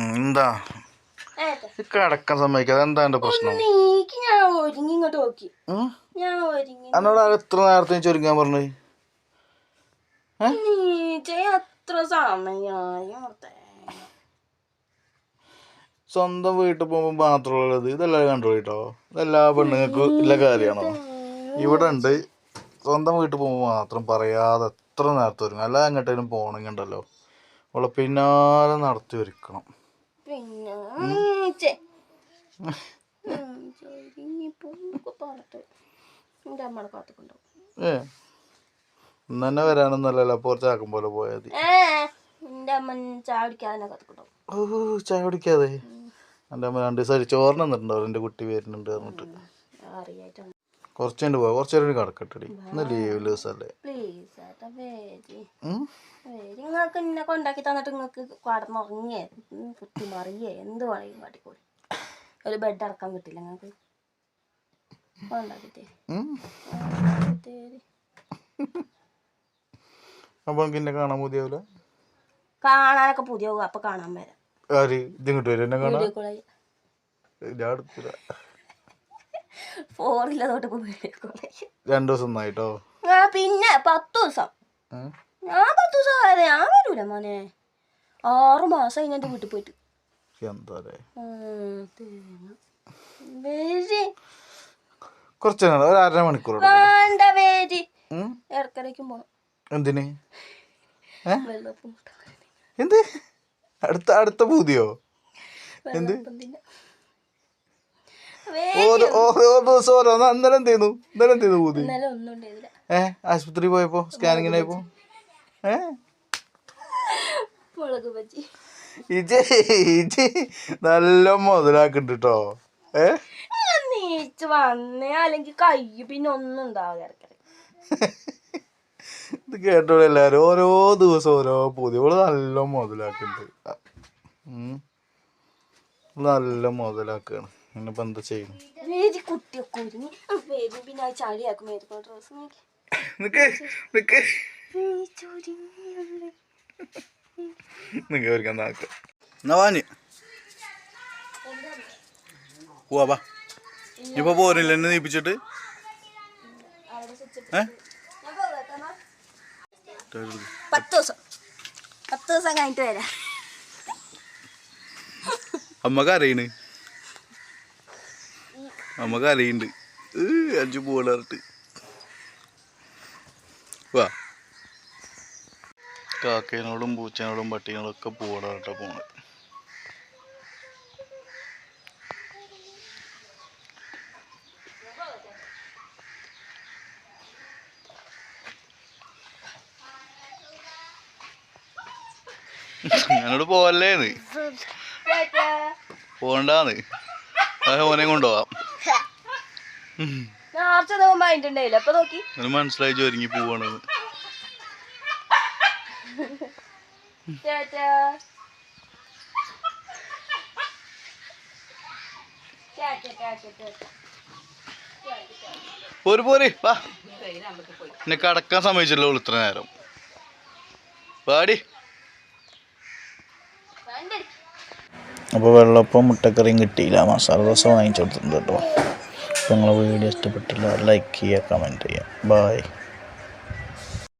എന്താ? കിടക്കാൻ സമ്മതിക്കാതെ എന്താ എന്റെ പ്രശ്നം? എന്നോട് എത്ര നേരത്തെ ചൊരുങ്ങാൻ പറഞ്ഞു സ്വന്തം വീട്ടിൽ പോകുമ്പോൾ മാത്രമുള്ളത് ഇതെല്ലാം കണ്ടോ കേട്ടോ. ഇതെല്ലാ പെണ്ണുങ്ങൾക്ക് ഇല്ല കാര്യമാണോ? ഇവിടെ ഉണ്ട്. സ്വന്തം വീട്ടിൽ പോകുമ്പോൾ മാത്രം പറയാതെ എത്ര നേരത്തെ ഒരുങ്ങും. അല്ലാതെ എങ്ങോട്ടേലും പോകണമെങ്കിൽ ഉണ്ടല്ലോ. അവളെ പിന്നാലെ നടത്തി ഒരുക്കണം. പിന്നെ ഇന്ന് തന്നെ വരാനൊന്നല്ലല്ലോ അപ്പോൾ ചാക്കും പോലെ പോയാൽ എന്റെ അമ്മ ചായ കുടിക്കാതെ കാത്തുക്കൊണ്ടാവും ചായ കുടിക്കാതെ? എന്റെ അമ്മ രണ്ട് ചോറിന് എന്റെ കുട്ടി വരുന്നുണ്ട് പറഞ്ഞിട്ട്. കുറച്ച് കണ്ട് പോവാ. കുറച്ച് നേരം കിടക്കട്ടെടി ഇന്ന് ലീവ് ദിവസമല്ലേ പ്ലീസ് ഏട്ടാ വേരി. ഉം? വേരി. നിങ്ങൾക്ക് എന്നെ കൊണ്ടാക്കി തന്നിട്ട് നിങ്ങൾക്ക് കടന്നുറങ്ങിയേ? കുത്തി മറിയേ എന്ത് വേണമെങ്കിലും കാട്ടിക്കോളി ഒരു ബെഡ് ഇറക്കാൻ കിട്ടില്ല നിങ്ങൾക്ക് കൊണ്ടാക്കി? തേരി എനിക്ക് എന്നെ കാണാൻ മതിയാവില്ല കാണാനൊക്കെ പുതിയ അപ്പൊ കാണാൻ വരാം. ആര്? ഇതിങ്ങോട്ട് വരും. എന്നെ കാണാൻ? ഞാൻ ഇപ്പൊ വീഡിയോ രണ്ട് ദിവസം ആയിട്ടോ ആ പിന്നെ പത്ത് ദിവസം ഞാൻ പത്ത് ദിവസം ആയത്. ഞാൻ വരൂല മോനെ. ആറു മാസം കഴിഞ്ഞ എന്റെ വീട്ടിൽ പോയിട്ട്. കുറച്ച് ഒരു അര മണിക്കൂർ വേണ്ട വേരി. ഇടക്കരയ്ക്കും പോണം. എന്തിന്? എന്ത്? അടുത്ത അടുത്ത പൂതിയോ? എന്ത്? ഓരോ ഓരോ ദിവസം ഓരോന്ന്. അന്നേരം എന്ത് ചെയ്യുന്നു ഇന്നലെ എന്ത് ചെയ്യുന്നു പൂതി? ഇന്നലെ ഒന്നും ഉണ്ടായില്ല ഏ ആശുപത്രി പോയപ്പോ സ്കാനിങ്ങിനായപ്പോ ഏ? ഇജ് ഇജ് നല്ല മുതലാക്കുന്നുണ്ട് കേട്ടോ ഏ നീച്ച് വന്നേ. അല്ലെങ്കിൽ കൈ പിന്നെ ഒന്നും ഉണ്ടാവില്ല ഇത് കേട്ടോ എല്ലാരും ഓരോ ദിവസം ഓരോ പുതിയ നല്ല മുതലാക്കുന്നുണ്ട്. നല്ല മുതലാക്കാണ്. ഇനിയിപ്പോ എന്താ ചെയ്യണം വേരി കുട്ടിയൊക്കെ ഒരുങ്ങി. വേരി പിന്നെ ആ ചളിയാക്കും മേരിക്കോ ഡ്രസ് നോക്കി നിക്ക്. ഒരുക്കാൻ പോവാ വാ. ഇപ്പൊ പോരില്ല എന്നെ നീപ്പിച്ചിട്ട്? പത്ത് ദിവസം. പത്ത് ദിവസം കഴിഞ്ഞിട്ട് വരാം. അമ്മയ്ക്ക് അറിയണ് അറിയുന്നുണ്ട് അഞ്ച് അഞ്ചു വാ. കാക്കേനോടും പൂച്ചേനോടും പട്ടികളോടും ഒക്കെ പോളറിട്ട പോണത്. ഞാനോട് പോവല്ലേന്ന്? പോണ്ടാന്ന് അതെ ഓനെ കൊണ്ടുപോവാം. നേർച്ച നോക്കുമ്പോ അതിന്റെ ഉണ്ടായില്ല അപ്പൊ നോക്കി. മനസ്സിലായി പോര് പോര്. വാ. എന്നെ കടക്കാൻ സമ്മതിച്ചല്ലോ ഇത്ര നേരം. പാടി അപ്പോൾ വെള്ളപ്പം മുട്ടക്കറിയും കിട്ടിയില്ല. മസാല ദോശ വാങ്ങിച്ചു കൊടുത്തിട്ടുണ്ട് കേട്ടോ. അപ്പോൾ നിങ്ങളെ വീഡിയോ ഇഷ്ടപ്പെട്ടില്ല ലൈക്ക് ചെയ്യുക കമന്റ് ചെയ്യുക. ബായ്